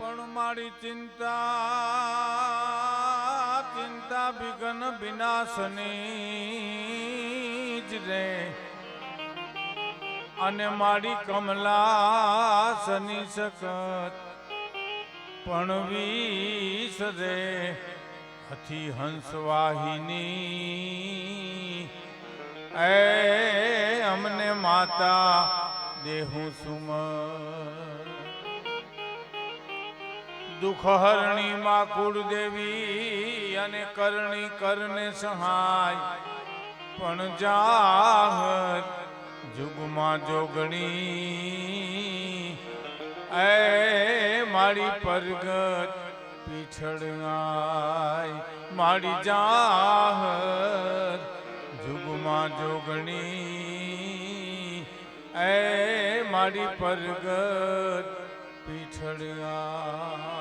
પણ મારી ચિંતા ચિંતા વિઘ્ન વિનાશની જ રે. અને મારી કમલા સની સખત પણ વીસ રે. હથી હંસવાહિની, એ અમને માતા દેહું સુમર દુઃખહરણી માં કુળદેવી અને કરણી કરને સહાય. પણ જાહર જુગમાં જોગણી, એ મારી પરગત પીછળાય મારી જાહર જુગમાં જોગણી, એ મારી પરગત પીછળિયા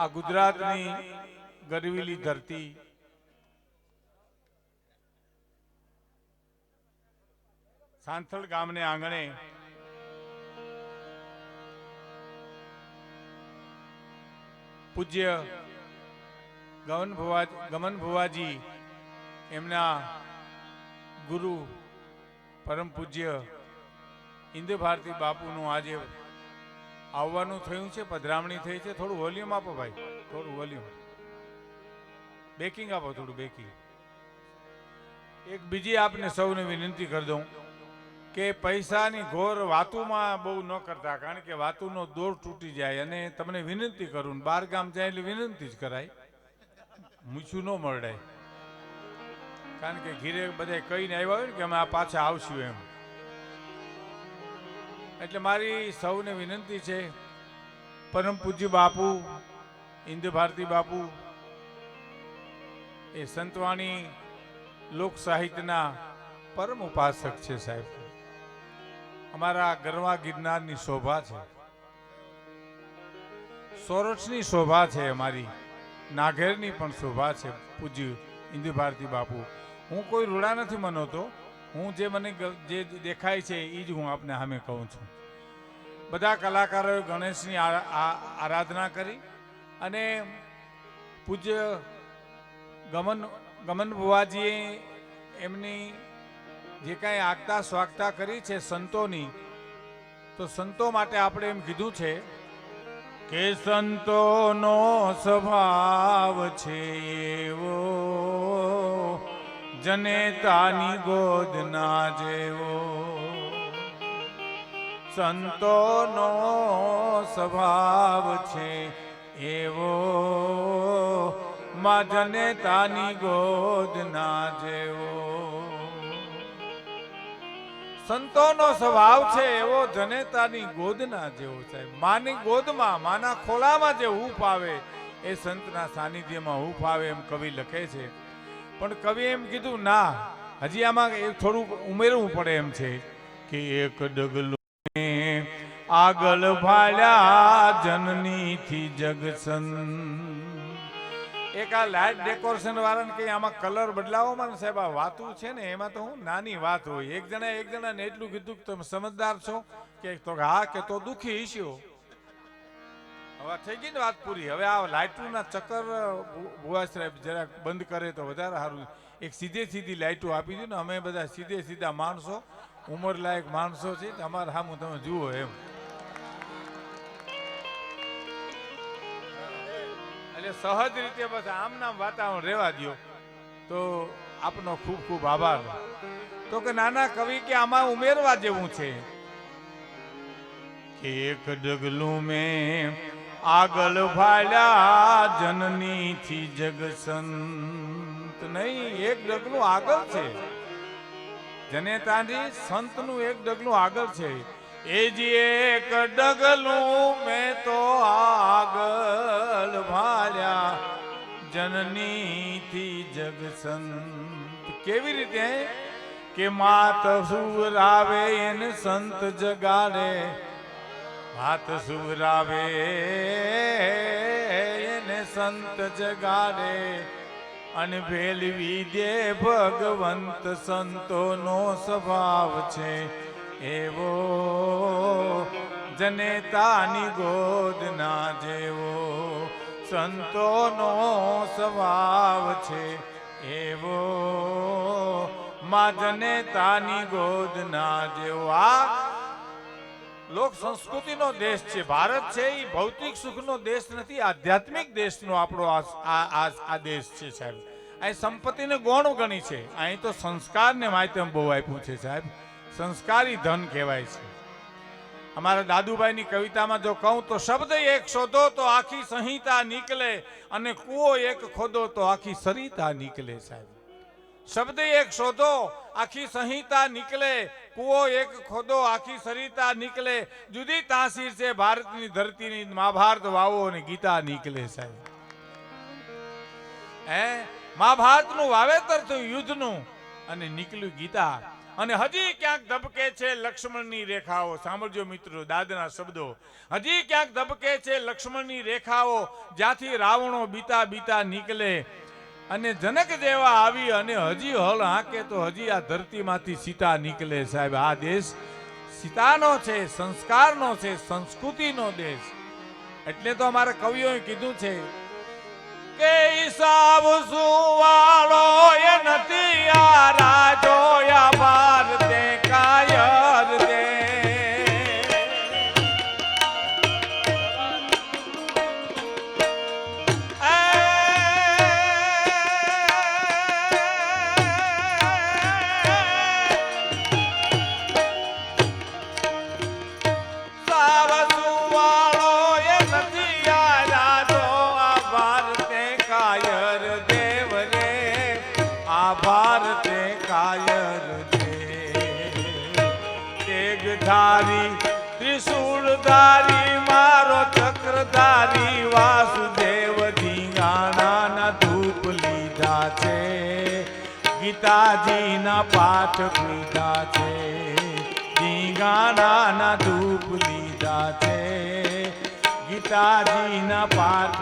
આ ગુજરાતની ગરવીલી ધરતી. સાંથળ ગામને આંગણે પૂજ્ય ગમન ભુવા ગમન ભુવાજી એમના ગુરુ, પરમ પૂજ્ય ઇન્દ્ર ભારતી બાપુનું આજે આવવાનું થયું છે, પધરામણી થઈ છે. થોડું વોલ્યુમ આપો ભાઈ. થોડું વોલ્યુમ બેકિંગ આપો થોડું બેકિંગ એક બીજી આપને સૌને વિનંતી કરી દઉં કે પૈસાની ઘોર વાતુમાં બહુ ન કરતા, કારણ કે વાતુનો દોર તૂટી જાય. અને તમને વિનંતી કરું, બાર ગામ જાય એટલે વિનંતી જ કરાય. મૂછું ન મળે. કારણ કે ઘીરે બધા કહીને આવ્યા હોય ને કે અમે આ પાછા આવશું એમ. એટલે મારી સૌને વિનંતી છે, પરમ પૂજ્ય બાપુ ઇન્દુ ભારતી બાપુ, એ સંતવાણી લોક સાહિત્યના પરમ ઉપાસક છે સાહેબ. અમારા ગરવા ગિરનારની શોભા છે. સોરઠની શોભા છે અમારી, નાઘેરની પણ શોભા છે પૂજ્ય ઇન્દુ ભારતી બાપુ. હું કોઈ રૂડા નથી મનાવતો હું જે મને જે દેખાય છે એ જ હું આપને સામે કહું છું. બધા કલાકારોએ ગણેશની આરાધના કરી અને પૂજ્ય ગમન ગમન બુવાજીએ એમની જે કાંઈ આગતા સ્વાગતા કરી છે સંતોની, તો સંતો માટે આપણે એમ કીધું છે કે સંતોનો સ્વભાવ છે એવો જનેતાની ગોદ ના જેવો. સંતોનો સ્વભાવ છે એવો. માં જનેતાની ગોદ ના જેવો. સંતોનો સ્વભાવ છે એવો જનેતાની ગોદના જેવો છે માની ગોદમાં, માના ખોળામાં જે હૂફ આવે, એ સંતના સાનિધ્યમાં હૂફ આવે એમ કવિ લખે છે. પણ કવિ એમ કીધું, ના, હજી આમાં એ થોડુંક ઉમેરવું પડે એમ છે કે એક ડગલું આગળ ભાલ્યા જનનીથી જગસન. એક આ લાઇટ ડેકોરેશન વાળાને કઈ આમાં કલર બદલાવોમાં ને સાહેબ, આ વાતું છે ને, એમાં તો હું નાની વાત હોય. એક જણા એક જણાને એટલું કીધું કે, તમે સમજદાર છો? કે તો હા, કે તો દુખી ઈશ્યો હવે થઈ ગઈ ને વાત પૂરી. હવે આ લાઇટોના ચક્કર ભુવા સાહેબ જરાક બંધ કરે તો વધારે સારું. એક સીધે સીધી લાઇટો આપી દે ને અમે બધા સીધે સીધા માણસો ઉંમર લાયક માણસો છે અમારા સામું તમે જુઓ એમ. એટલે સહજ રીતે બસ આમ નામ વાતાવરણ રહેવા દ્યો. તો આપનો ખૂબ ખૂબ આભાર. તો કે નાના કવિ કે આમાં ઉમેરવા જેવું છે? એક ડગલું મેં આગળ ભાલ્યા જનની થી જગસંત નહીં, એક ડગલું આગળ છે. જનેતાજી, સંતનું એક ડગલું આગળ છે. એ જ એક ડગલું મેં તો આગળ ભાલ્યા જનની થી જગસંત. કેવી રીતે? કે માત સુરાવે એને સંત જગાડે. માત સુરાવે એને સંત જગાડે, અને ભેલવી દે ભગવંત સંતોનો સ્વભાવ છે. એવો જનેતાની ગોદના જેવો સંતોનો સ્વભાવ છે. એવો મા જનેતાની ગોદના જેવો આ લોક સંસ્કૃતિનો દેશ છે. ભારત છે એ ભૌતિક સુખનો દેશ નથી, આધ્યાત્મિક દેશનો આપણો આ આ દેશ છે સાહેબ. અહીં સંપત્તિને ગૌણ ગણી છે. અહીં તો સંસ્કારને માધ્યમ બહુ આપ્યું છે સાહેબ. સંસ્કારી ધન કહેવાય છે. અમારા દાદુભાઈની કવિતામાં જો કહું તો શબ્દ એક શોધો તો આખી સંહિતા નીકળે અને કૂવો એક ખોદો તો આખી સરિતા નીકળે સાહેબ. શબ્દ એક શોધો, આખી સંહિતા નીકળે, કુવો એક ખોદો, આખી સરિતા નીકળે. જુદી તાસીર છે ભારતની ધરતીની, મહાભારત વાવો અને ગીતા નીકળે સાહેબ. હે? મહાભારતનું વાવેતર થયું, યુદ્ધનું, અને નીકળ્યું ગીતા. અને હજી ક્યાંક ધબકે છે લક્ષ્મણની રેખાઓ. સાંભળજો મિત્રો, દાદના શબ્દો. હજી ક્યાંક ધબકે છે લક્ષ્મણની રેખાઓ, જ્યાંથી રાવણો બીતા બીતા નીકળે. અને જનક જેવા આવી અને હજી હલ હાંકે તો હજી આ ધરતીમાંથી સીતા નીકળે સાહેબ. આ દેશ સીતાનો છે, સંસ્કારનો છે, સંસ્કૃતિનો દેશ. એટલે તો અમારા કવિઓએ કીધું છે કે હિસાબ સુવાળો એ નથી આ રાજો ગીતાજીના પાઠ પીધા છે. ધીંગાણાના ધૂપ લીધા છે. ગીતાજીના પાઠ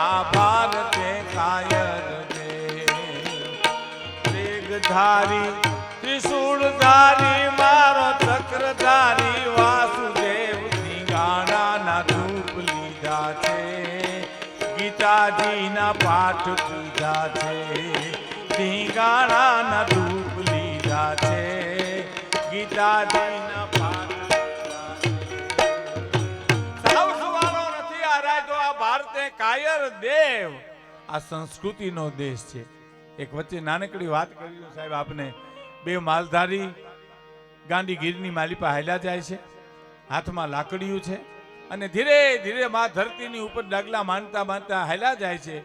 આ ભારતે કાયર દે મેઘધારી, ત્રિશૂળધારી, મારો ચક્રધારી, વાસુદેવ ધીંગાણાના ધૂપ લીધા છે. ગીતાજીના પાઠ પીધા છે. ધીંગાણાના ધૂપ લીધા છે. ગીતાજીના કાયર દેવ. આ સંસ્કૃતિનો દેશ છે. એક વચ્ચે નાનકડી વાત કરી સાહેબ આપને. બે માલધારી ગાંધીગીરની માલિપા હાલ્યા જાય છે. હાથમાં લાકડીયું છે. અને ધીરે ધીરે માં ધરતીની ઉપર ડગલા માનતા માનતા હાલ્યા જાય છે.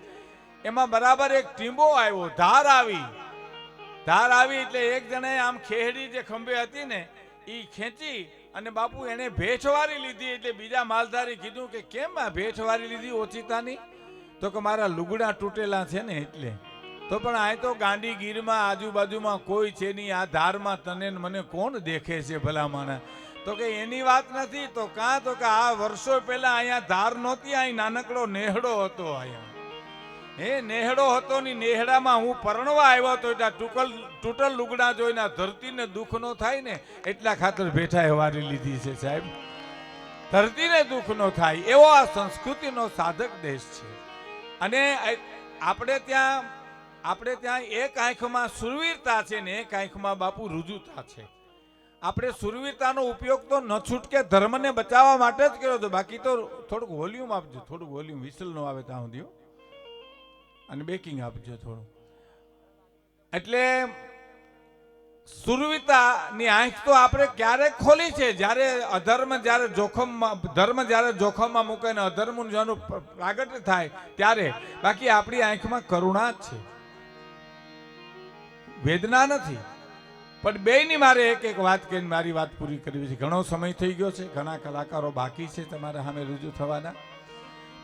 એમાં બરાબર એક ટીંબો આવ્યો. ધાર આવી. ધાર આવી એટલે એક જણાએ આમ ખેહડી જે ખંભે હતી ને એ ખેંચી અને બાપુ એને ભેછવારી લીધી એટલે બીજા માલધારી કીધું કે કેમ આ ભેછવારી લીધી ઓચિતાની? તો કે મારા લુગડા તૂટેલા છે ને એટલે. તો પણ આ તો ગાંધીગીરમાં આજુબાજુમાં કોઈ છે નહીં, આ ધારમાં તને મને કોણ દેખે છે ભલા તો કે એની વાત નથી, તો કાં તો કે આ વર્ષો પહેલા અહીંયા ધાર નહોતી અહીં નાનકડો નેહડો હતો અહીંયા. હે, નેહડો હતો ની નેહડામાં હું પરણવા આવ્યો તો ત્યાં ટૂકલ, ટૂટલ લુગડા જોઈને ધરતીને દુઃખ નો થાય ને, એટલા ખાતર બેઠા વારી લીધી છે સાહેબ. ધરતીને દુઃખ નો થાય, એવો આ સંસ્કૃતિનો સાધક દેશ છે. અને આપણે ત્યાં આપણે ત્યાં એક આંખમાં સુરવીરતા છે ને એક આંખમાં બાપુ રુજુતા છે. આપણે સુરવીરતાનો ઉપયોગ તો ન છૂટકે ધર્મને બચાવવા માટે જ કર્યો હતો બાકી તો થોડુંક વોલ્યુમ આપજો, થોડુંક વોલ્યુમ વિસલ નો આવે ત્યાં સુધી. અને બેકિંગ આપજો થોડું. એટલે સુરવિતાની આંખ તો આપણે ક્યારે ખોલી છે? જ્યારે અધર્મ જ્યારે જોખમમાં, ધર્મ જ્યારે જોખમમાં મૂકે ને અધર્મનું જેનું પ્ર- પ્રાગટ્ય થાય ત્યારે બાકી આપણી આંખમાં કરુણા જ છે. વેદના નથી. પણ બેયની મારે એક એક વાત કહીને મારી વાત પૂરી કરવી છે. ઘણો સમય થઈ ગયો છે, ઘણા કલાકારો બાકી છે તમારા સામે રજૂ થવાના.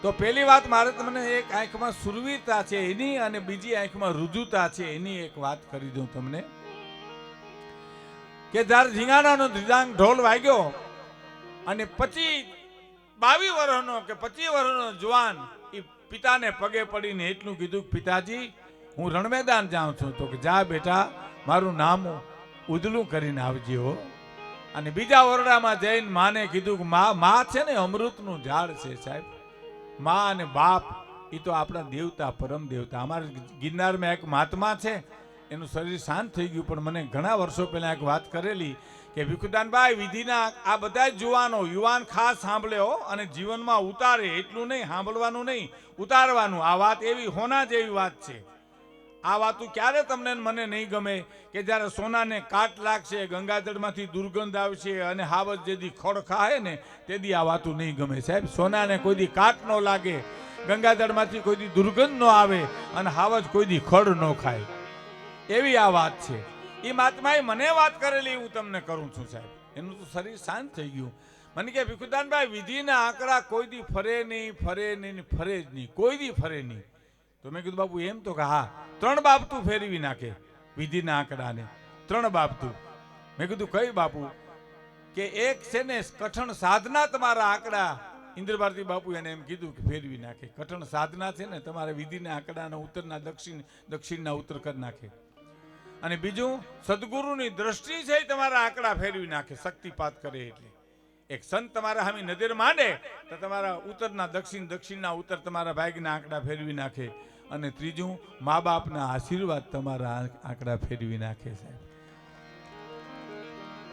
તો પહેલી વાત મારે તમને એક આંખમાં સુરવીરતા છે એની અને બીજી આંખમાં રુજુતા છે એની એક વાત કરી દઉં તમને. કે જ્યારે ઝીંગાણાનો ધ્રિદાંગ ઢોલ વાગ્યો અને પછી બાવી વર્ષનો કે પચીસ વર્ષનો જવાન એ પિતાને પગે પડીને એટલું કીધું પિતાજી, હું રણમેદાન જાઉં છું. તો કે જા બેટા, મારું નામ ઉદલું કરીને આવજે અને બીજા ઓરડામાં જઈને માને કીધું કે મા મા છે ને અમૃતનું ઝાડ છે સાહેબ. મા અને બાપ એ તો આપણા દેવતા, પરમ દેવતા. અમારા ગિરનારમાં એક મહાત્મા છે, એનું શરીર શાંત થઈ ગયું, પણ મને ઘણા વર્ષો પહેલાં એક વાત કરેલી કે, ભીખુદાનભાઈ, વિધિના આ બધા જ જુવાનો, યુવાન ખાસ સાંભળ્યો અને જીવનમાં ઉતારે એટલું નહીં, સાંભળવાનું નહીં, ઉતારવાનું. આ વાત એવી હોના જેવી વાત છે. આ વાતું ક્યારે તમને મને નહીં ગમે કે જ્યારે સોનાને કાટ લાગશે, ગંગાજળમાંથી દુર્ગંધ આવશે અને હાવજ જેદી ખડ ખાય ને તેદી આ વાતું નહીં ગમે. સાહેબ, સોનાને કોઈ દી કાટ ન લાગે, ગંગાજળમાંથી કોઈ દી દુર્ગંધ ન આવે અને હાવજ કોઈ દી ખડ ન ખાય. એવી આ વાત છે. એ મહાત્માએ મને વાત કરેલી, હું તમને કરું છું, સાહેબ. એનું તો શરીર શાંત થઈ ગયું. મને કે ભીખુદાનભાઈ, વિધિના આંકડા કોઈ દી ફરે નહીં ફરે નહીં ફરે જ નહીં. કોઈ દી ફરે નહીં. તો મેં કીધું, બાપુ, એમ તો કે હા, ત્રણ બાબતું ફેરવી નાખે વિધિના આંકડાને. ત્રણ બાબતું મેં કીધું, કઈ બાપુ? કે એક છે ને, કઠણ સાધના તમારા આંકડા. ઇન્દ્રભારતી બાપુ એને એમ કીધું કે ફેરવી નાખે. કઠણ સાધના છે ને, તમારા વિધિના આંકડાના ઉત્તરના દક્ષિણ, દક્ષિણના ઉત્તર કરી નાખે. અને બીજું, સદગુરુની દ્રષ્ટિ છે તમારા આંકડા ફેરવી નાખે, શક્તિપાત કરે એટલે. એક સંત તમારા હામી નજર માંડે, તો તમારા ઉત્તરના દક્ષિણ, દક્ષિણના ઉત્તર તમારા ભાગના આંકડા ફેરવી નાખે. અને ત્રીજું મા બાપના આશીર્વાદ તમારા આંકડા ફેરવી નાખે છે.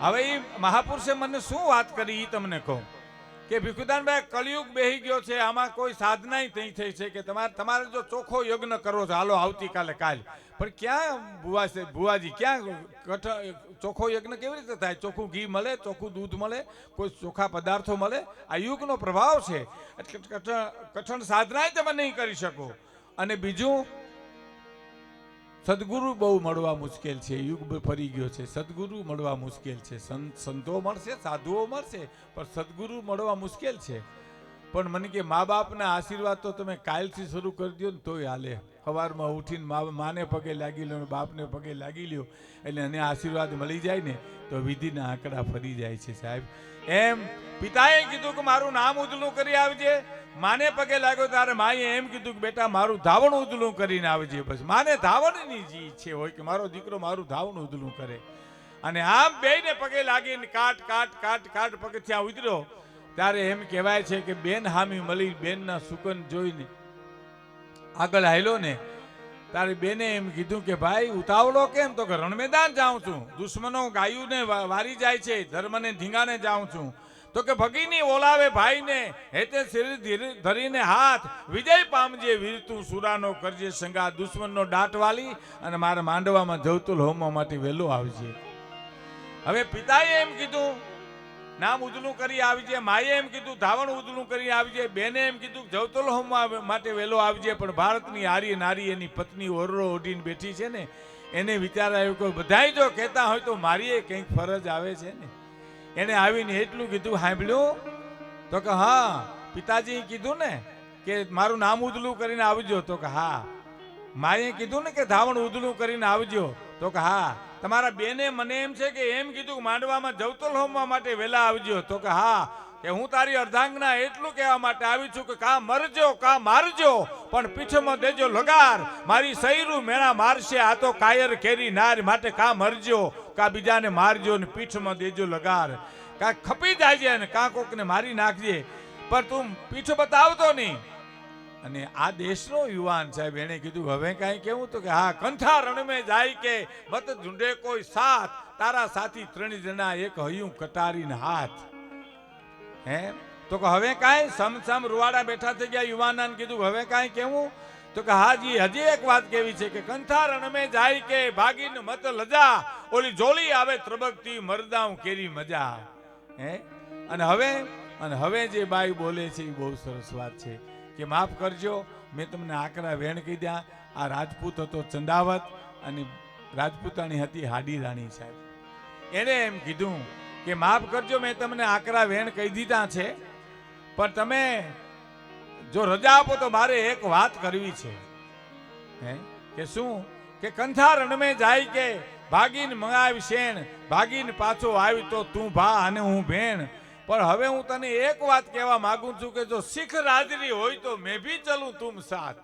હવે એ મહાપુરુષે મને શું વાત કરી એ તમને કહું? કે ભીખુદાનભાઈ કળિયુગ બેહી ગયો છે, આમાં કોઈ સાધનાય નહીં થઈ છે કે તમારે તમારે જો ચોખ્ખો યજ્ઞ કરવો છે, હાલો, આવતીકાલે કાલ. પણ ક્યાં ભુવા છે, ભુવાજી, ક્યાં કઠ ચોખ્ખો યજ્ઞ કેવી રીતે થાય? ચોખ્ખું ઘી મળે, ચોખ્ખું દૂધ મળે, કોઈ ચોખ્ખા પદાર્થો મળે? આ યુગનો પ્રભાવ છે. એટલે કઠ- કઠણ સાધનાય તમે નહીં કરી શકો. અને બીજું, સદગુરુ બહુ મળવા મુશ્કેલ છે. યુગ ફરી ગયો છે. સદગુરુ મળવા મુશ્કેલ છે. સંત સંતો મળશે, સાધુઓ મળશે, પણ સદગુરુ મળવા મુશ્કેલ છે. પણ મને કે મા બાપના આશીર્વાદ તો તમે કાલથી શરૂ કરી દો ને તોય હાલે. સવારમાં ઉઠીને મા માને પગે લાગી લો બાપને પગે લાગી લ્યો એટલે એને આશીર્વાદ મળી જાય ને તો વિધિના આંકડા ફરી જાય છે સાહેબ. એમ પિતાએ કીધું કે મારું નામ ઉજળું કરી આવજે. માને પગે લાગ્યો ત્યારે માએ એમ કીધું કે બેટા, મારું ધાવણ ઉદલું કરીને આવજે બસ. માને ધાવણની જ ઈચ્છે હોય કે મારો દીકરો મારું ધાવણ ઉદલું કરે. અને આમ બેયને પગે લાગીને કાટ કાટ કાટ કાટ પગથિયા ઉતર્યો ત્યારે એમ કહેવાય છે કે બેન હામી મળી, બેનના સુકન જોઈને આગળ હાલ્યો ને તારે બેને એમ કીધું કે ભાઈ, ઉતાવળો કેમ? તો કે રણમેદાન જાઉં છું. દુશ્મનો ગાયુને વારી જાય છે, ધર્મને ધીંગાને જાઉં છું. તો કે ભગીની ઓલાવે ભાઈને હેતે શરીર ધીરે- ધરીને હાથ, વિજય પામજે વીર તું સુરાનો કરજે સંગા દુશ્મનનો દાટ વાલી, અને મારા માંડવામાં જવતુલ હોમવા માટે વહેલો આવજે. હવે પિતાએ એમ કીધું, નામ ઉજળું કરી આવજે, માએ એમ કીધું, ધાવણ ઉજળું કરી આવજે, બેને એમ કીધું, જવતુલ હોમવા માટે વહેલો આવજે, પણ ભારતની આર્ય નારી એની પત્ની ઓરડો ઓઢીને બેઠી છે ને, એને વિચાર આવ્યો કે બધાય જો કહેતા હોય તો મારી કંઈક ફરજ આવે છે ને. એને આવીને એટલું કીધું સાંભળ્યું તો કે હા, પિતાજીએ કીધું ને કે મારું નામ ઉદલું કરીને આવજો. તો કે હા. માએ કીધું ને કે ધાવણ ઉદલું કરીને આવજો. તો કે હા. તમારા બેને મને એમ છે કે એમ કીધું, માંડવામાં જવતલ હોમવા માટે વહેલા આવજો. તો કે હા. કે હું તારી અર્ધાંગના એટલું કહેવા માટે આવી છું કે કા મરજો, કા મારજો, પણ પીઠમાં દેજો લગાર. મારી સૈરું મેણા મારશે, આ તો કાયર કેરી નાર માટે કા મરજો. કા બીજાને મારજો ને પીઠમાં દેજો લગાર. કા ખપી જાયજે અને કા કોકને મારી નાખજે. પણ તું પીઠ બતાવતો નહીં. અને આ દેશનો યુવાન સાહેબ એને કીધું, હવે કાંઈ કેવું તો કે હા કંઠા રણમે જાય કે મત ઝુંડે કોઈ સાથ. તારા સાથી ત્રણ જણા એક હયું કટારીને હાથ. હે? તો કે હવે કાંઈ સમસમ સમ રૂવાડા બેઠા થઈ ગયા યુવાનાને કીધું, હવે કાંઈ કેવું? તો કે હાજી હજી એક વાત કેવી છે કે કંથાર રણમે જાય કે ભાગીને મત લજા, ઓલી જોલી આવે ત્રબકતી મરદાઉ કેરી મજા. હે? અને હવે અને હવે જે બાઈ બોલે છે એ બહુ સરસ વાત છે કે માફ કરજો, મેં તમને આકરા વેણ કહી દ્યા આ રાજપૂત હતો ચંદાવત અને રાજપૂતાણી હતી હાડી રાણી સાહેબ. એણે એમ કીધું કે માફ કરજો, મેં તમને આકરા વેણ કહી દીધા છે, પણ તમે જો રજા આપો તો મારે એક વાત કરવી છે. હે? કે શું? કે કંથા રણમે જાય કે ભાગીને મંગાવી શેણ, ભાગીને પાછો આવી તો તું ભા અને હું ભેણ. પણ હવે હું તને એક વાત કહેવા માંગુ છું કે જો શીખ રાજરી હોય તો મેં ભી ચલું તુમ સાથ.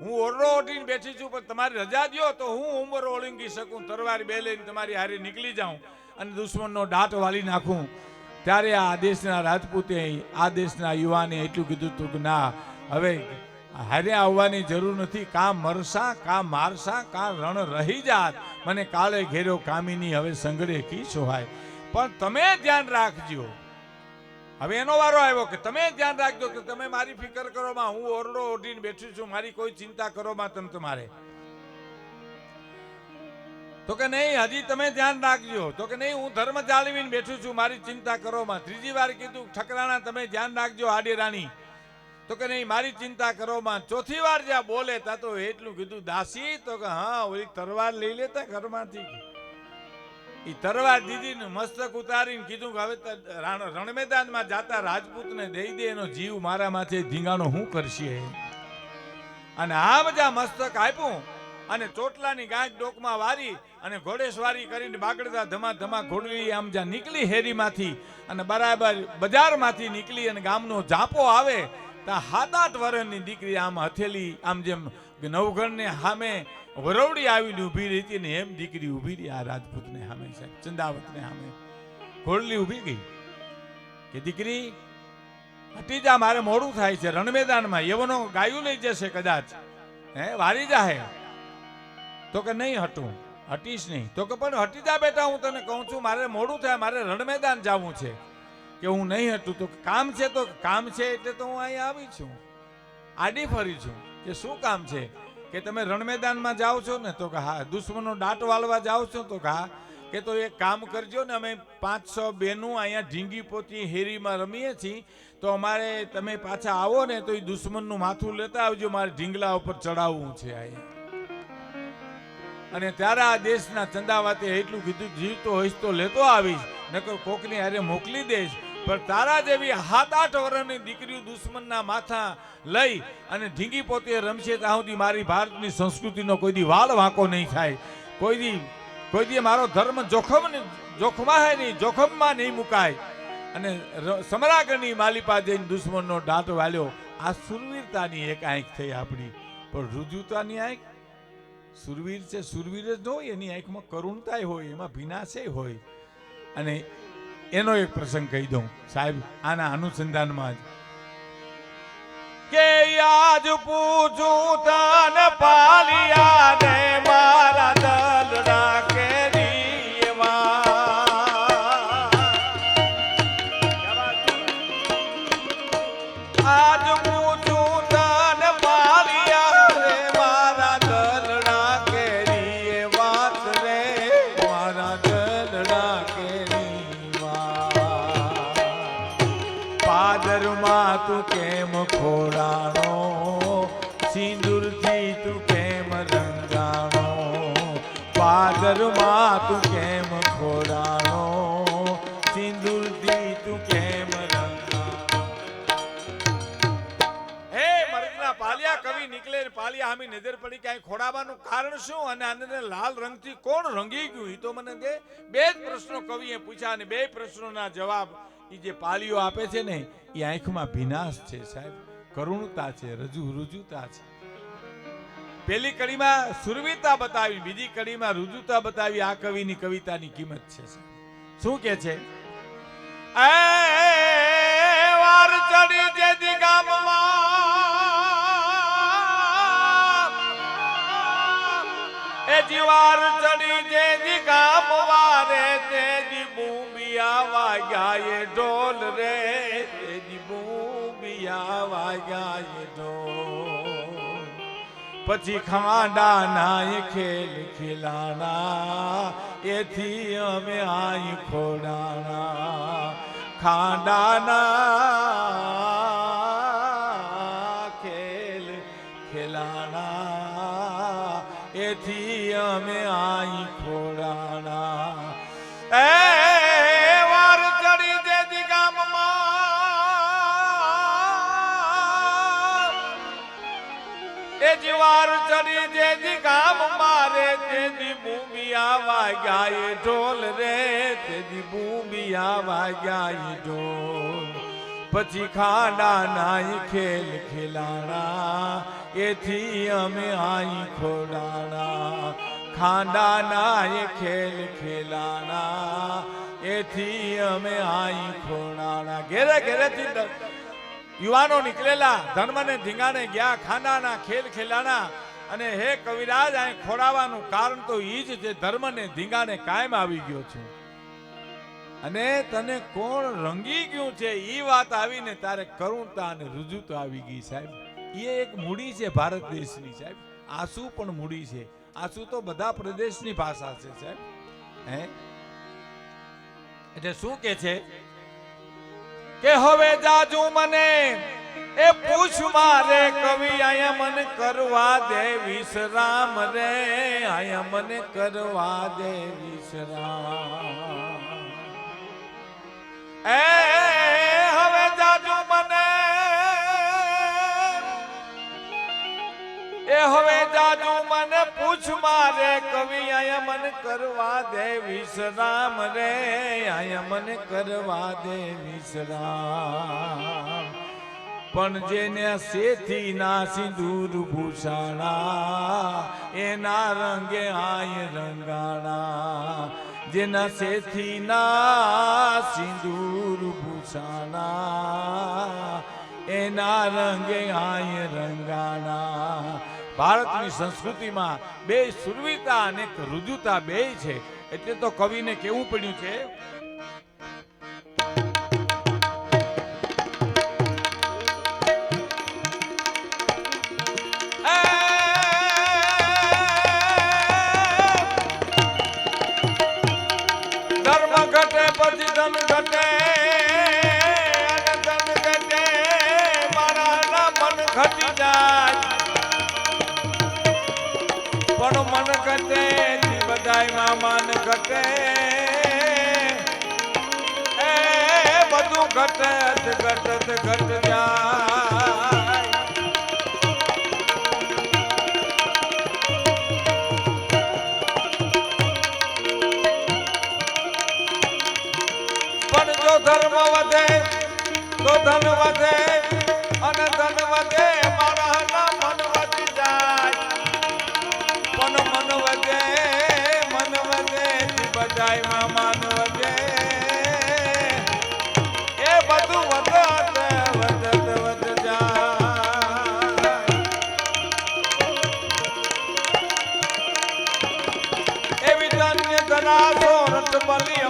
હું ઓરડો ઓઢીને બેઠી છું, પણ તમારી રજા દ્યો તો હું ઉંમર ઓળંગી શકું. તરવારી બે લઈને તમારી હારી નીકળી જાઉં અને દુશ્મનનો દાંત વાળી નાખું. ત્યારે આ દેશના રાજપૂતે આ દેશના યુવાને એટલું કીધું હતું કે ના, હવે હારે આવવાની જરૂર નથી, કા મરસા, કા મારસા, કાં રણ રહી જાત. મને કાળે ઘેરો કામીની હવે સંગડે કી સોહાય. પણ તમે ધ્યાન રાખજો. હવે એનો વારો આવ્યો કે તમે ધ્યાન રાખજો કે તમે મારી ફિકર કરો, માં હું ઓરડો ઓઢીને બેઠું છું, મારી કોઈ ચિંતા કરો, માં તમે તમારે. તો કે નહીં, હજી તમે ધ્યાન રાખજો. તો કે નહીં, હું ધર્મ જાળવીને બેઠું છું, મારી ચિંતા કરો માં. ત્રીજી વાર કીધું, ઠકરાણા, તમે ધ્યાન રાખજો, આડી રાણી. તો કે નહીં, મારી ચિંતા કરો માં. ચોથી વાર જ્યાં બોલે, ત્યાં તો એટલું કીધું, દાસી, તો કે હા ઓલી તરવાર લઈ લેતા ઘરમાંથી. એ તરવાર દીદીને મસ્તક ઉતારીને કીધું કે, હવે રણમેદાનમાં જાતા રાજપૂતને દઈ દે, એનો જીવ મારા માથે ધીંગાણો હું કરશે? અને આ બધા મસ્તક આપ્યું. અને ચોટલાની ગાંઠ ડોકમાં વારી અને ઘોડેસવારી કરીને બાગડતા ધમા ધમા ઘોડવી આમ જ્યાં નીકળી હેરીમાંથી અને બરાબર બજારમાંથી નીકળી અને ગામનો જાપો આવે, ત્યાં આઠ વર્ષની દીકરી આમ હથેલી, આમ જેમ નવઘણને સામે વરવડી આવીને ઊભી રહી હતી ને એમ દીકરી ઊભી રહી આ રાજપૂતને સામે સાહેબ, ચંદાવતને સામે ઘોડલી ઊભી ગઈ કે દીકરી હટી મારે મોડું થાય છે, રણમેદાનમાં યવનો ગાયું લઈ જશે કદાચ. હે, વારી જાહે. તો કે નહીં હટું, હટીશ નહીં. તો કે પણ હટી જા બેટા, હું તને કહું છું, મારે મોડું થાય, મારે રણમેદાન જવું છે. કે હું નહીં હટું, તો કામ છે તો કામ છે એટલે તો હું અહીં આવી છું. આડી ફરી છું કે શું કામ છે? કે તમે રણમેદાનમાં જાઓ છો ને, તો કે હા, દુશ્મનો દાટ વાળવા જાઓ છો, તો કે હા, કે તો એક કામ કરજો ને, અમે પાંચસો બેનું અહીંયા ઢીંગી પોતી હેરીમાં રમીએ છીએ, તો અમારે તમે પાછા આવો ને, તો એ દુશ્મનનું માથું લેતા આવજો, મારે ઢીંગલા ઉપર ચડાવવું છે અહીંયા અને ત્યારે આ દેશના ચંદાવાતે એટલું કીધું, જીવતો હોઈશ તો લેતો આવીશ, નકર કોકની હારે મોકલી દઈશ. પણ તારા જેવી સાત આઠ વર્ષની દીકરીઓ દુશ્મનના માથા લઈ અને ઢીંગી પોતે રમશે ત્યાં સુધી મારી ભારતની સંસ્કૃતિનો કોઈ દી વાળ વાંકો નહીં થાય. કોઈ દી કોઈ દી મારો ધર્મ જોખમ જોખમાય નહીં, જોખમમાં નહીં મુકાય. અને સમ્રાગણની માલિપા જઈને દુશ્મનનો દાંત વાલ્યો. આ સુરવીરતાની એક આંખ થઈ આપણી. પણ રુજુતાની આંખ? સુરવીર છે, સુરવીર જ હોય, એની આંખમાં કરુણતાય હોય, એમાં ભીનાશય હોય. અને એનો એક પ્રસંગ કહી દઉં. સાહેબ, આના અનુસંધાનમાં જ. કે આજ પૂછું તન પાલિયા ને મારા દલ કેરીવા પાદરમાં તું કેમ ખોડાણો? સિંદૂરથી તું કેમ રંગાણો? પાદરમાં તું કેમ ખોડાણો? સિંદૂરથી તું કેમ હે મર્દના પાલિયા કવિ નીકળે પાલિયા હામી નજર પડી કે અહીં ખોડાવાનું કારણ શું? અને આને લાલ રંગથી કોણ રંગી ગયું? એ તો મને કે બે જ પ્રશ્નો કવિએ પૂછ્યા અને બે પ્રશ્નોના જવાબ એ જે પાલીઓ આપે છે ને એ આંખમાં ભીનાશ છે સાહેબ. કરુણતા છે, રજુ રુજુતા છે. પેલી કડીમાં સુરવીતા બતાવી, બીજી કડીમાં રુજુતા બતાવી, આ કવિની કવિતાની કિંમત છે શું કે છે? વાર ચડી જે ગામમાં, એ જીવાર ચડી જે ગામ વારે તેજી બૂંબિયા વાગ્યા એ ઢોલ રે તેજી બૂંબિયા વાગ્યા એ ઢોલ. પછી ખાંડા નાય ખેલ ખેલાણા, એથી અમે આઈ ખોડાણા. ખાંડાના ખેલ ખેલાણા, એથી અમે આઈ જીવાર ચડી જેજી ગામ મારે તેજી ભૂમિયા વાગ્યા ઢોલ રે તેજી બૂમિયા વાગ્યા ઢોલ. પછી ખાંડા નાઈ ખેલ ખેલાણા, એથી અમે આઈ ખોડાણા. ખાંડા નાય ખેલ ખેલાણા, એથી અમે આઈ ખોડાણા. ઘેરે ઘેરેથી ડ- યુવાનો નીકળેલા, ધર્મને ધીંગાને ગયા, ખાનાના, ખેલ ખેલાના. અને હે કવિરાજ, અહીં ખોડાવાનું કારણ તો ઈ જ છે ધર્મને ધીંગાને કાયમ આવી ગયો છે. અને તને કોણ રંગી ગયું છે? એ વાત આવીને તારે કરુણતા અને રુજુતા આવી ગઈ સાહેબ. એ એક મૂડી છે ભારત દેશની સાહેબ. આંસુ પણ મૂડી છે. આંસુ તો બધા પ્રદેશની ભાષા છે સાહેબ. હે? એટલે શું કે છે? કે હવે જાજુ મને એ પૂછ મારે, કવિ આયા મને કરવા દે, વિશ્રામ રે આયા મને કરવા દે, વિશ્રામ. એ, હવે જાજુ મને એ હવે જાજુ મને પૂછ મારે, કવિ, આયા મને કરવા દે વિશ્રામ રે, આયા મને કરવા દે વિશ્રામ. પણ જેને શેથી ના સિંદૂર ભૂષાણા એના રંગે આય રંગાણા. જેના શેથી ના સિંદૂર ભૂષાણા એના રંગે આય રંગાણા. ભારતની સંસ્કૃતિમાં બે સુરવીતા અને રુજુતા બે છે. એટલે તો કવિને કેવું પડ્યું છે? ધર્મ ઘટે ઘટે મારા મન ઘટી જાય. પણ મન ઘટે બધાય બધાયમાં મન ઘટે. એ, બધું ઘટત ઘટત ઘટ જાય. પણ જો ધર્મ વધે, તો ધન વધે. એવી ધન્ય ધરાસો